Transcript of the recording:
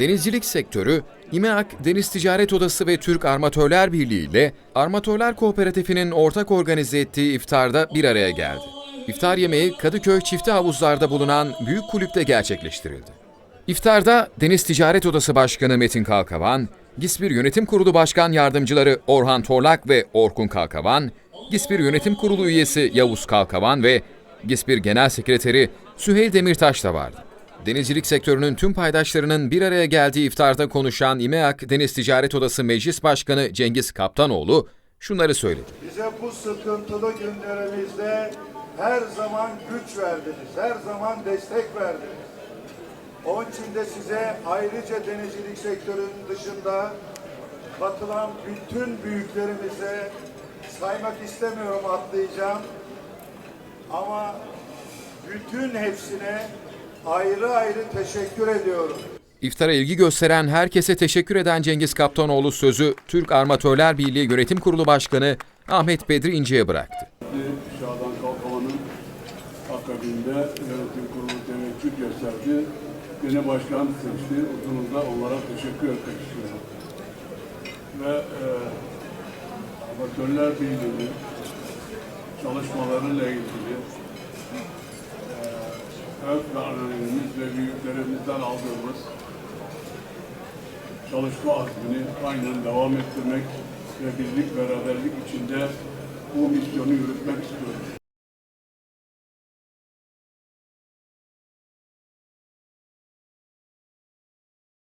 Denizcilik sektörü, İMEAK Deniz Ticaret Odası ve Türk Armatörler Birliği ile Armatörler Kooperatifi'nin ortak organize ettiği iftarda bir araya geldi. İftar yemeği Kadıköy Çifte Havuzlar'da bulunan büyük kulüpte gerçekleştirildi. İftarda Deniz Ticaret Odası Başkanı Metin Kalkavan, GİSPİR Yönetim Kurulu Başkan Yardımcıları Orhan Torlak ve Orkun Kalkavan, GİSPİR Yönetim Kurulu üyesi Yavuz Kalkavan ve GİSPİR Genel Sekreteri Süheyl Demirtaş da vardı. Denizcilik sektörünün tüm paydaşlarının bir araya geldiği iftarda konuşan İMEAK Deniz Ticaret Odası Meclis Başkanı Cengiz Kaptanoğlu şunları söyledi. Bize bu sıkıntılı günlerimizde her zaman güç verdiniz, her zaman destek verdiniz. Onun için de size ayrıca denizcilik sektörünün dışında katılan bütün büyüklerimize saymak istemiyorum atlayacağım. Ama bütün hepsine ayrı ayrı teşekkür ediyorum. İftara ilgi gösteren herkese teşekkür eden Cengiz Kaptanoğlu sözü Türk Armatörler Birliği Yönetim Kurulu Başkanı Ahmet Bedri İnce'ye bıraktı. Şadan Kalkavan'ın akabinde yönetim kurulu teveccüh gösterdi. Yeni başkan seçti. Uzunuzda onlara teşekkür etmek istiyorum. Ve e, Amatörler Birliği'nin çalışmalarıyla ilgili analizimiz ve büyüklerimizden aldığımız çalışma azmini aynen devam ettirmek ve birlik beraberlik içinde bu misyonu yürütmek istiyoruz.